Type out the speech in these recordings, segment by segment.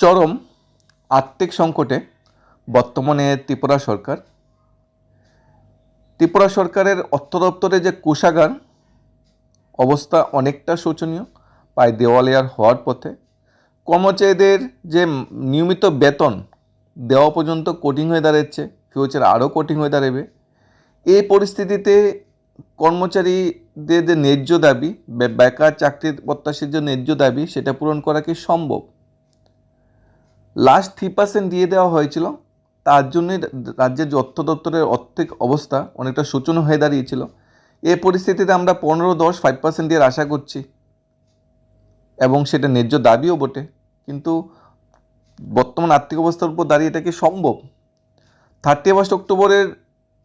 চরম আর্থিক সংকটে বর্তমানে ত্রিপুরা সরকার। ত্রিপুরা সরকারের অর্থ দপ্তরে যে কোষাগার, অবস্থা অনেকটা শোচনীয়, প্রায় দেওয়ালিয়ার হওয়ার পথে। কর্মচারীদের যে নিয়মিত বেতন দেওয়া পর্যন্ত কঠিন হয়ে দাঁড়াচ্ছে ফিউচার আরও কঠিন হয়ে দাঁড়াবে। এই পরিস্থিতিতে কর্মচারীদের যে ন্যায্য দাবি বেকার চাকরির প্রত্যাশীর যে ন্যায্য দাবি, সেটা পূরণ করা কি সম্ভব? লাস্ট থ্রি পার্সেন্ট দিয়ে দেওয়া হয়েছিল। তার জন্যই রাজ্যের যে অর্থ দপ্তরের আর্থিক অবস্থা অনেকটা শোচনীয় হয়ে দাঁড়িয়েছিল। এ পরিস্থিতিতে আমরা পনেরো, দশ ফাইভ পার্সেন্ট দিয়ে আশা করছি। এবং সেটা ন্যায্য দাবিও বটে। কিন্তু বর্তমান আর্থিক অবস্থার উপর দাঁড়িয়ে এটা কি সম্ভব? থার্টি ফার্স্ট অক্টোবরের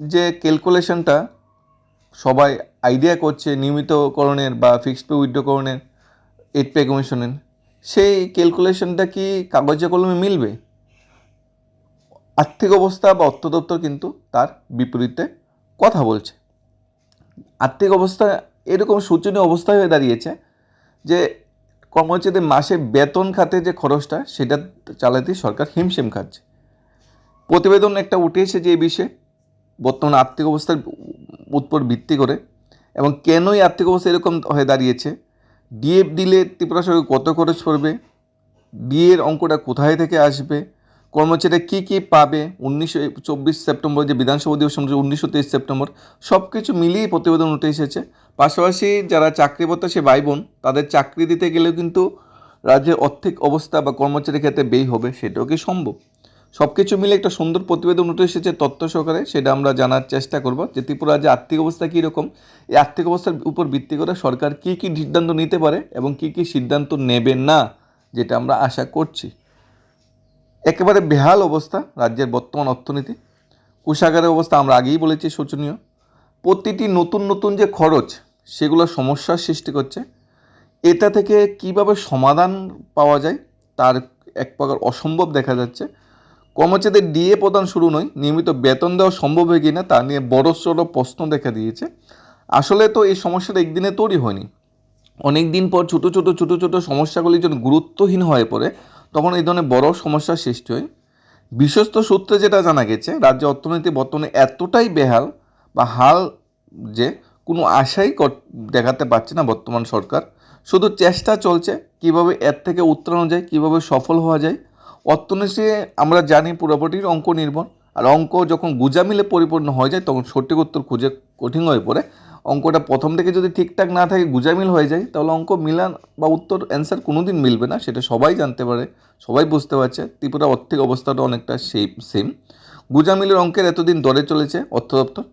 যে ক্যালকুলেশনটা সবাই আইডিয়া করছে নিয়মিতকরণের বা ফিক্সড পে উইথড্রকরণের এইট পে কমিশনের সেই ক্যালকুলেশনটা কি কাগজে কলমে মিলবে? আর্থিক অবস্থা বা অর্থ দপ্তর কিন্তু তার বিপরীতে কথা বলছে। আর্থিক অবস্থা এরকম শোচনীয় অবস্থায় হয়ে দাঁড়িয়েছে যে কর্মচারীদের মাসে বেতন খাতে যে খরচটা, সেটা চালাতেই সরকার হিমশিম খাচ্ছে। প্রতিবেদন একটা উঠে এসেছে এই বিষয়ে বর্তমান আর্থিক অবস্থার উপর ভিত্তি করে এবং কেনই আর্থিক অবস্থা এরকম হয়ে দাঁড়িয়েছে ডিএফ দিলে ত্রিপুরা সরকার কত খরচ পড়বে ডিএর অঙ্কটা কোথায় থেকে আসবে? কর্মচারীরা কী কী পাবে? উনিশশো চব্বিশ সেপ্টেম্বর যে বিধানসভা অধিবেশন উনিশশো তেইশ সেপ্টেম্বর সব কিছু মিলিয়ে প্রতিবেদন উঠে এসেছে। পাশাপাশি যারা চাকরি সে ভাই বোন, তাদের চাকরি দিতে গেলেও কিন্তু রাজ্যের আর্থিক অবস্থা বা কর্মচারীর ক্ষেত্রে ব্যয় হবে, সেটাও কি সম্ভব? সব কিছু মিলে একটা সুন্দর প্রতিবেদন উঠে এসেছে তথ্য সহকারে, সেটা আমরা জানার চেষ্টা করব। যে ত্রিপুরা রাজ্যের আর্থিক অবস্থা কীরকম, এই আর্থিক অবস্থার উপর ভিত্তি করে সরকার কী কী সিদ্ধান্ত নিতে পারে এবং কী কী সিদ্ধান্ত নেবে না, যেটা আমরা আশা করছি। একেবারে বেহাল অবস্থা রাজ্যের বর্তমান অর্থনীতি। কোষাগারের অবস্থা আমরা আগেই বলেছি, শোচনীয়। প্রতিটি নতুন নতুন যে খরচ, সেগুলো সমস্যার সৃষ্টি করছে। এটা থেকে কীভাবে সমাধান পাওয়া যায়, তার এক প্রকার অসম্ভব দেখা যাচ্ছে। কর্মচারীদের ডিএ প্রদান শুরু নয়, নিয়মিত বেতন দেওয়া সম্ভব হয় কিনা তা নিয়ে বড় সড়ো প্রশ্ন দেখা দিয়েছে। আসলে তো এই সমস্যাটা একদিনে তৈরি হয়নি। অনেক দিন পর ছোটো ছোটো ছোটো ছোটো সমস্যাগুলি যখন গুরুত্বহীন হয়ে পড়ে, তখন এই ধরনের বড় সমস্যার সৃষ্টি হয়। বিশ্বস্ত সূত্রে যেটা জানা গেছে, রাজ্য অর্থনীতি বর্তমানে এতটাই বেহাল বা হাল যে কোনো আশাই দেখাতে পারছে না বর্তমান সরকার। শুধু চেষ্টা চলছে কীভাবে এর থেকে উত্তরণ যায়, কীভাবে সফল হওয়া যায় অর্থনীতি আমরা জানি পুরোপুরির অঙ্ক নির্ভর। আর অঙ্ক যখন গুজামিলে পরিপূর্ণ হয়ে যায়, তখন সঠিক উত্তর খুঁজে কঠিন হয়ে পড়ে। অঙ্কটা প্রথম থেকে যদি ঠিকঠাক না থাকে, গুজামিল হয়ে যায়, তাহলে অঙ্ক মিলান বা উত্তর অ্যান্সার কোনো দিন মিলবে না, সেটা সবাই জানতে পারে, সবাই বুঝতে পারছে। ত্রিপুরা অর্থিক অবস্থাটা অনেকটা সেই সেম গুজামিলের অঙ্কের এতদিন দরে চলেছে অর্থ দপ্তর।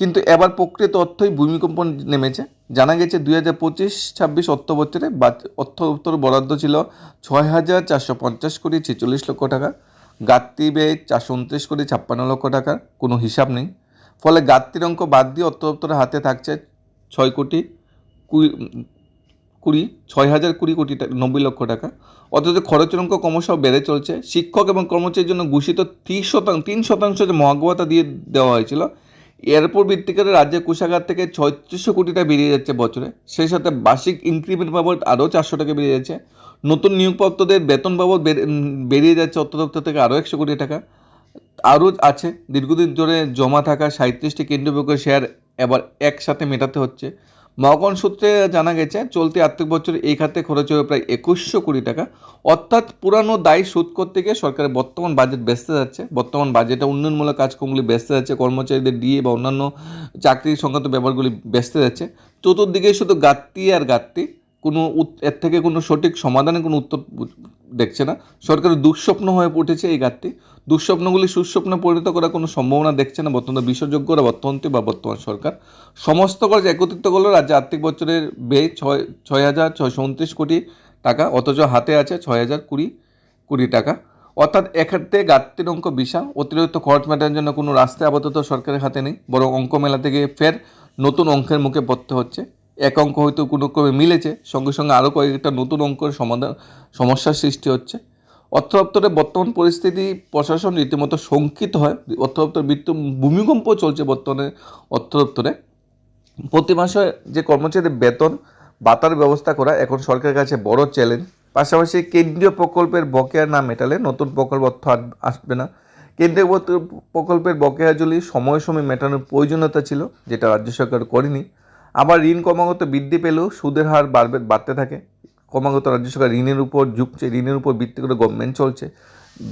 কিন্তু এবার প্রকৃত অর্থই ভূমিকম্প নেমেছে। জানা গেছে দুই হাজার পঁচিশ, ছাব্বিশ অর্থ বছরে অর্থ দপ্তর বরাদ্দ ছিল ছয় হাজার চারশো পঞ্চাশ কোটি ছেচল্লিশ লক্ষ টাকা। গাত্তি ব্যয় চারশো উনত্রিশ কোটি ছাপ্পান্ন লক্ষ টাকার কোনো হিসাব নেই। ফলে গাত্তির অঙ্ক বাদ দিয়ে অর্থ দপ্তরের হাতে থাকছে ছয় কোটি কুড়ি কুড়ি, ছয় হাজার কুড়ি কোটি টাকা নব্বই লক্ষ টাকা। অথচ খরচের অঙ্ক ক্রমশ বেড়ে চলছে। শিক্ষক এবং কর্মচারীর জন্য ঘোষিত তিন শতাংশ তিন শতাংশ যে মহাগবতা দিয়ে দেওয়া হয়েছিল এর উপর ভিত্তি করে রাজ্যের কোষাগার থেকে ছয়ত্রিশশো কোটি টাকা বেরিয়ে যাচ্ছে বছরে। সেই সাথে বার্ষিক ইনক্রিমেন্ট বাবদ আরও চারশো টাকা বেরিয়ে যাচ্ছে। নতুন নিয়োগপ্রাপ্তদের বেতন বাবদ বেরিয়ে যাচ্ছে অর্থ দপ্তর থেকে আরও একশো কোটি টাকা। আরও আছে, দীর্ঘদিন ধরে জমা থাকা সাঁত্রিশটি কেন্দ্রীয় শেয়ার এবার একসাথে মেটাতে হচ্ছে। মহাগণ সূত্রে জানা গেছে, চলতি আর্থিক বছরে এই খাতে খরচ হবে প্রায় একুশশো কোটি টাকা। অর্থাৎ পুরানো দায় শোধ করতে গিয়ে সরকারের বর্তমান বাজেট ব্যস্ত যাচ্ছে। বর্তমান বাজেটে উন্নয়নমূলক কাজকর্মগুলি ব্যস্ত যাচ্ছে, কর্মচারীদের ডিএ বা অন্যান্য চাকরি সংক্রান্ত ব্যাপারগুলি ব্যস্ত যাচ্ছে। চতুর্দিকে শুধু গাত্তি আর গাত্তি কোনো এর থেকে কোনো সঠিক সমাধানের কোনো উত্তর দেখছে না। সরকারের দুঃস্বপ্ন হয়ে উঠেছে এই গাত্তি দুঃস্বপ্নগুলি সুস্বপ্নে পরিণত করার কোনো সম্ভাবনা দেখছে না বর্তমান বিশ্বযোগ্যরা অর্থমন্ত্রী বা বর্তমান সরকার। সমস্ত খরচ একত্রিত করল রাজ্যে আর্থিক বছরের ব্যয় ছয় ছয় হাজার ছয়শো উনত্রিশ কোটি টাকা, অথচ হাতে আছে ছয় হাজার কুড়ি কোটি টাকা। অর্থাৎ এক্ষেত্রে গাত্তির অঙ্ক বিশাল। অতিরিক্ত খরচ মেটানোর জন্য কোনো রাস্তা আপাতত সরকারের হাতে নেই, বরং অঙ্ক মেলা থেকে ফের নতুন অঙ্কের মুখে পড়তে হচ্ছে। এক অঙ্ক হয়তো কোনো ক্রমে মিলেছে। সঙ্গে সঙ্গে আরও কয়েকটা নতুন অঙ্কের সমাধান, সমস্যার সৃষ্টি হচ্ছে। অর্থ দপ্তরের বর্তমান পরিস্থিতি, প্রশাসন রীতিমতো শঙ্কিত হয়। অর্থ দপ্তর মৃত্যু ভূমিকম্প চলছে বর্তমানে অর্থ দপ্তরে প্রতি মাসে যে কর্মচারীদের বেতন বাতার ব্যবস্থা করা এখন সরকারের কাছে বড় চ্যালেঞ্জ পাশাপাশি কেন্দ্রীয় প্রকল্পের বকেয়া না মেটালে নতুন প্রকল্প অর্থ আসবে না। কেন্দ্রীয় প্রকল্পের বকেয়া বকেয়াগুলি সময় সময় মেটানোর প্রয়োজনীয়তা ছিল, যেটা রাজ্য সরকার করেনি। আবার ঋণ ক্রমাগত বৃদ্ধি পেলেও সুদের হার বাড়বে, বাড়তে থাকে। ক্রমাগত রাজ্য সরকার ঋণের উপর ঝুঁকছে, ঋণের উপর ভিত্তি করে গভর্নমেন্ট চলছে।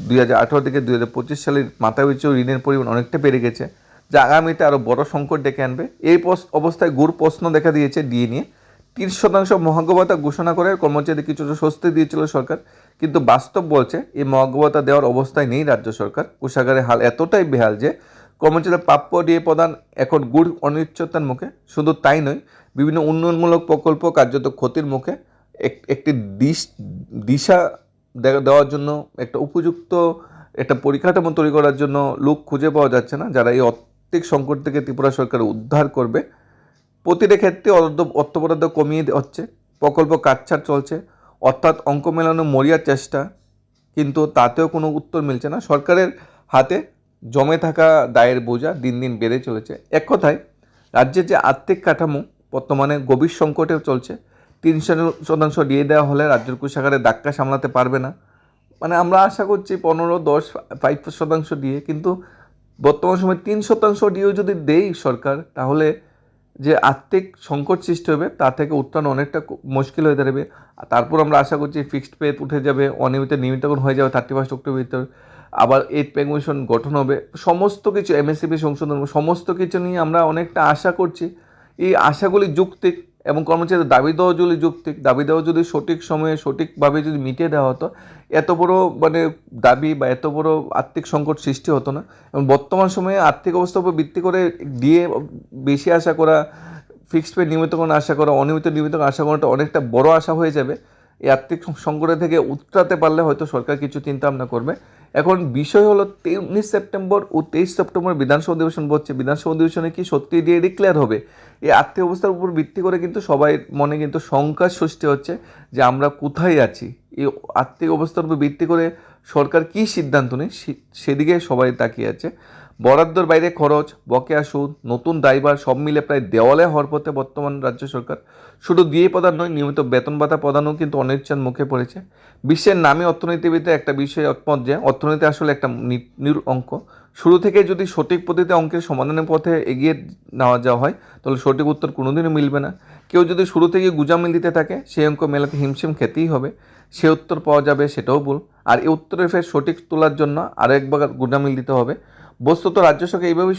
দুই হাজার আঠারো থেকে দুই হাজার পঁচিশ সালের মাথা পিছু ঋণের পরিমাণ অনেকটা বেড়ে গেছে, যা আগামীতে আরও বড় সংকট ডেকে আনবে। এই অবস্থায় গুড় প্রশ্ন দেখা দিয়েছে ডিএ নিয়ে। তিরিশ শতাংশ মহাজ্ঞতা ঘোষণা করে কর্মচারীদের কিছুটা স্বস্তি দিয়েছিল সরকার, কিন্তু বাস্তব বলছে, এই মহাজ্ঞতা দেওয়ার অবস্থায় নেই রাজ্য সরকার। কোষাগারের হাল এতটাই বেহাল যে কর্মচারীদের প্রাপ্য ডিএ প্রদান এখন গুড় অনিশ্চয়তার মুখে, শুধু তাই নয়, বিভিন্ন উন্নয়নমূলক প্রকল্প কার্যত ক্ষতির মুখে এক- একটি দিশ, দিশা দেওয়ার জন্য, একটা উপযুক্ত একটা পরিকাঠামো তৈরি করার জন্য লোক খুঁজে পাওয়া যাচ্ছে না, যারা এই আর্থিক সংকট থেকে ত্রিপুরা সরকার উদ্ধার করবে। প্রতিটা ক্ষেত্রে অর্ধ- অর্থ বরাদ্দ কমিয়ে হচ্ছে, প্রকল্প কাটছাট চলছে, অর্থাৎ অঙ্ক মেলানো মরিয়ার চেষ্টা, কিন্তু তাতেও কোনো উত্তর মিলছে না। সরকারের হাতে জমে থাকা দায়ের বোঝা দিন দিন বেড়ে চলেছে। এক কথায় রাজ্যের যে আর্থিক কাঠামো বর্তমানে গভীর সংকটে চলছে, তিন শতাংশ দিয়ে দেওয়া হলে রাজ্যের কোষাগারে ধাক্কা সামলাতে পারবে না। মানে আমরা আশা করছি পনেরো, দশ ফাইভ শতাংশ দিয়ে, কিন্তু বর্তমান সময় তিন শতাংশ দিয়েও যদি দেই সরকার, তাহলে যে আর্থিক সংকট সৃষ্টি হবে, তা থেকে উত্থান অনেকটা মুশকিল হয়ে দাঁড়াবে। তারপর আমরা আশা করছি ফিক্সড পে উঠে যাবে, অনিয়মিত নিয়মিতকরণ হয়ে যাবে থার্টি ফার্স্ট অক্টোবর ভিতর। আবার এইট কমিশন গঠন হবে। সমস্ত কিছু এমএসসিপি সংশোধন সমস্ত কিছু নিয়ে আমরা অনেকটা আশা করছি। এই আশাগুলি যুক্তিক এবং কর্মচারীদের দাবি দেওয়া যদি যুক্তিক, দাবি দেওয়া যদি সঠিক সময়ে সঠিকভাবে যদি মিটিয়ে দেওয়া হতো, এত বড় মানে দাবি বা এত বড় আর্থিক সংকট সৃষ্টি হতো না। এবং বর্তমান সময়ে আর্থিক অবস্থার উপর ভিত্তি করে দিয়ে বেশি আশা করা ফিক্সড পে নিয়মিতকরণ আশা করা, অনিয়মিত নিয়মিতকরণ আশা করাটা অনেকটা বড় আশা হয়ে যাবে। এই আর্থিক সংকটে থেকে উতরাতে পারলে হয়তো সরকার কিছু চিন্তা ভাবনা করবে। এখন বিষয় হলো উনিশ সেপ্টেম্বর ও তেইশ সেপ্টেম্বর বিধানসভা অধিবেশন বলছে। বিধানসভা অধিবেশনে কি সত্যি দিয়ে ডিক্লেয়ার হবে? এই আর্থিক অবস্থার উপর ভিত্তি করে কিন্তু সবাই মনে কিন্তু শঙ্কার সৃষ্টি হচ্ছে যে আমরা কোথায় আছি। এই আর্থিক অবস্থার উপর ভিত্তি করে সরকার কী সিদ্ধান্ত নেয় সেদিকে সবাই তাকিয়ে আছে। বরাদ্দর বাইরে খরচ, বকেয়া সুদ, নতুন দায়ভার সব মিলে প্রায় দেওয়ালে হওয়ার পথে বর্তমান রাজ্য সরকার। শুধু দিয়ে প্রদান নয়, নিয়মিত বেতন ভাতা প্রদানও কিন্তু অনিচ্ছার মুখে পড়েছে। বিশ্বের নামে অর্থনীতিবিদে একটা বিষয় একমত যে, অর্থনীতি আসলে একটা নির অঙ্ক। শুরু থেকে যদি সঠিক পদ্ধতিতে অঙ্কের সমাধানের পথে এগিয়ে নেওয়া যাওয়া হয়, তাহলে সঠিক উত্তর কোনোদিনও মিলবে না। কেউ যদি শুরু থেকে গুজামিল দিতে থাকে, সেই অঙ্ক মেলাতে হিমশিম খেতেই হবে। সে উত্তর পাওয়া যাবে সেটাও ভুল। আর এই উত্তরের ফের সঠিক তোলার জন্য আরও একবার গুজামিল দিতে হবে। বস্তুত রাজ্য সরকার এইভাবেই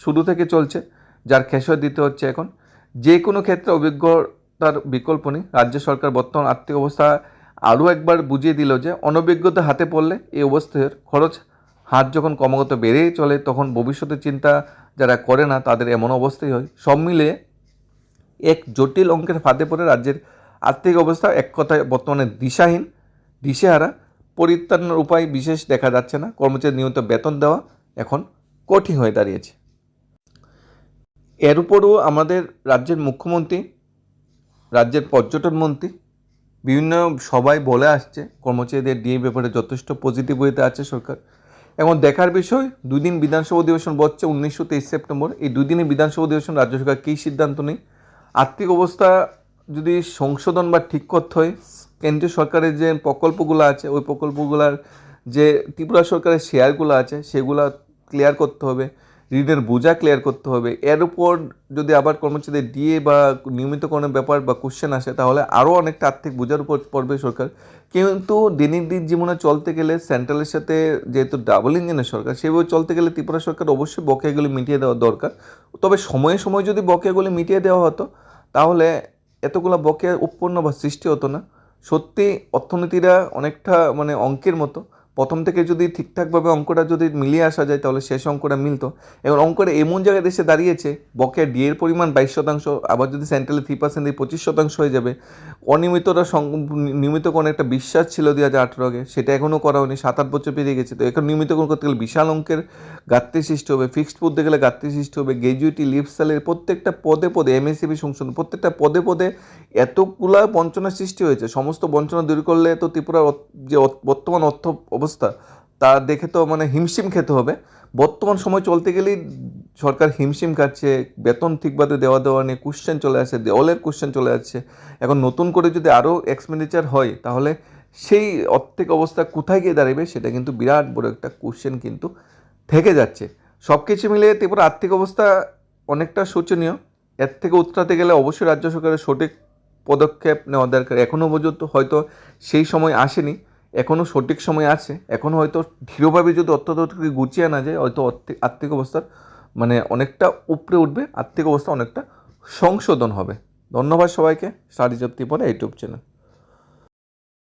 শুরু থেকে চলছে, যার খেসর দিতে হচ্ছে এখন। যে কোনো ক্ষেত্রে অভিজ্ঞতার বিকল্প নেই। রাজ্য সরকার বর্তমান আর্থিক অবস্থা আরও একবার বুঝিয়ে দিল যে, অনভিজ্ঞতা হাতে পড়লে এই অবস্থার খরচ, হাত যখন ক্রমাগত বেড়েই চলে, তখন ভবিষ্যতের চিন্তা যারা করে না, তাদের এমন অবস্থাই হয়। সব মিলে এক জটিল অঙ্কের ফাঁদে পড়ে রাজ্যের আর্থিক অবস্থা এক কথায় বর্তমানে দিশাহীন, দিশেহারা, পরিত্রাণের উপায় বিশেষ দেখা যাচ্ছে না। কর্মচারী নিয়মিত বেতন দেওয়া এখন কঠিন হয়ে দাঁড়িয়েছে। এর উপরও আমাদের রাজ্যের মুখ্যমন্ত্রী, রাজ্যের পর্যটন মন্ত্রী, বিভিন্ন সবাই বলে আসছে, কর্মচারীদের ডিএ ব্যাপারে যথেষ্ট পজিটিভ ওয়েতে আছে সরকার। এবং দেখার বিষয় দুই দিন বিধানসভা অধিবেশন বসছে উনিশশো তেইশ সেপ্টেম্বর। এই দুই দিনের বিধানসভা অধিবেশন রাজ্য সরকার কী সিদ্ধান্ত নেই আর্থিক অবস্থা যদি সংশোধন বা ঠিক করতে হয়, কেন্দ্রীয় সরকারের যে প্রকল্পগুলো আছে, ওই প্রকল্পগুলোর যে ত্রিপুরা সরকারের শেয়ারগুলো আছে, সেগুলো ক্লিয়ার করতে হবে ঋণের বোঝা ক্লিয়ার করতে হবে। এর উপর যদি আবার কর্মচারীদের দিয়ে বা নিয়মিতকরণের ব্যাপার বা কোশ্চেন আসে, তাহলে আরও অনেকটা আর্থিক বোঝার উপর পড়বে সরকার। কিন্তু দিনের দিন জীবনে চলতে গেলে সেন্ট্রালের সাথে যেহেতু ডাবল ইঞ্জিনের সরকার, সেভাবে চলতে গেলে ত্রিপুরা সরকার অবশ্যই বকেয়াগুলি মিটিয়ে দেওয়া দরকার। তবে সময়ে সময়ে যদি বকেয়াগুলি মিটিয়ে দেওয়া হতো, তাহলে এতগুলো বকেয়া উৎপন্ন বা সৃষ্টি হতো না। সত্যি অর্থনীতিরা অনেকটা মানে অঙ্কের মতো। প্রথম থেকে যদি ঠিকঠাকভাবে অঙ্কটা যদি মিলিয়ে আসা যায়, তাহলে শেষ অঙ্কটা মিলতো। এবং অঙ্কটা এমন জায়গায় দেশে দাঁড়িয়েছে, বকেয়া ডিএর পরিমাণ বাইশ শতাংশ, আবার যদি সেন্ট্রালে থ্রি পার্সেন্ট দিয়ে পঁচিশ শতাংশ হয়ে যাবে অনিয়মিতরা সং- নিয়মিত কোনো একটা বিশ্বাস ছিল দুই হাজার আঠেরো আগে, সেটা এখনও করা হয়নি, সাত আট বছর পেরিয়ে গেছে। তো এখন নিয়মিতকরণ করতে গেলে বিশাল অঙ্কের ঘাটতি সৃষ্টি হবে ফিক্সড পড়তে গেলে ঘাটতি সৃষ্টি হবে গ্র্যাজুইটি লিভ স্যালারি প্রত্যেকটা পদে পদে এমএসসিবি সংশোধন, প্রত্যেকটা পদে পদে এতগুলা বঞ্চনার সৃষ্টি হয়েছে, সমস্ত বঞ্চনা দূর করলে তো ত্রিপুরার যে বর্তমান অর্থ অবস্থা তা দেখে তো মানে হিমশিম খেতে হবে। বর্তমান সময় চলতে গেলেই সরকার হিমশিম খাচ্ছে, বেতন ঠিকভাবে দেওয়া দেওয়া নিয়ে কোশ্চেন চলে আসে, দেওয়ালের কোশ্চেন চলে আসছে এখন নতুন করে যদি আরও এক্সপেন্ডিচার হয়, তাহলে সেই আর্থিক অবস্থা কোথায় গিয়ে দাঁড়াবে, সেটা কিন্তু বিরাট বড় একটা কোশ্চেন কিন্তু থেকে যাচ্ছে। সব কিছু মিলিয়ে ত্রিপুরা আর্থিক অবস্থা অনেকটা শোচনীয়। এর থেকে উত্তরাতে গেলে অবশ্যই রাজ্য সরকারের সঠিক পদক্ষেপ নেওয়া দরকার। এখনও পর্যন্ত হয়তো সেই সময় আসেনি। এখনও সঠিক সময় আছে। এখনও হয়তো ধীরভাবে যদি অর্থতন্ত্রকে গুছিয়ে আনা যায়, হয়তো আর্থিক অবস্থার মানে অনেকটা উপরে উঠবে, আর্থিক অবস্থা অনেকটা সংশোধন হবে। ধন্যবাদ সবাইকে, স্টাডি জপ্তি পরে ইউটিউব চ্যানেল।